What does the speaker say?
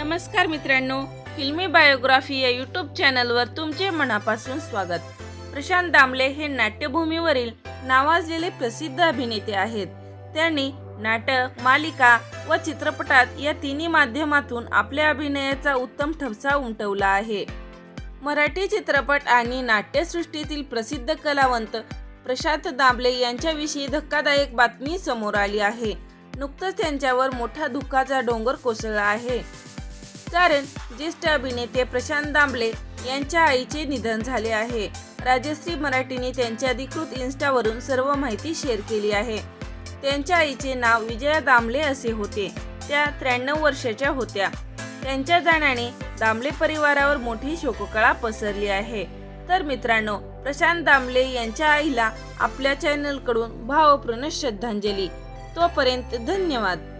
नमस्कार मित्रांनो फिल्मी बायोग्राफी या यूट्यूब चॅनलवर तुमचे मनापासून स्वागत. प्रशांत दामले हे नाट्यभूमीवरील नावाजलेले प्रसिद्ध अभिनेते आहेत. त्यांनी नाटक मालिका व चित्रपटात या तिन्ही माध्यमातून आपल्या अभिनयाचा उत्तम ठसा उमटवला आहे. मराठी चित्रपट आणि नाट्यसृष्टीतील प्रसिद्ध कलावंत प्रशांत दामले यांच्याविषयी धक्कादायक बातमी समोर आली आहे. नुकतंच त्यांच्यावर मोठा दुःखाचा डोंगर कोसळला आहे. कारण ज्येष्ठ अभिनेते प्रशांत दामले यांच्या आईचे निधन झाले आहे. राजश्री मराठीने त्यांच्या अधिकृत इन्स्टावरून सर्व माहिती शेअर केली आहे. त्यांच्या आईचे नाव विजया दामले असे होते. त्या त्र्याण्णव वर्षाच्या होत्या. त्यांच्या जाण्याने दामले परिवारावर मोठी शोककळा पसरली आहे. तर मित्रांनो प्रशांत दामले यांच्या आईला आपल्या चॅनलकडून भावपूर्ण श्रद्धांजली. तोपर्यंत धन्यवाद.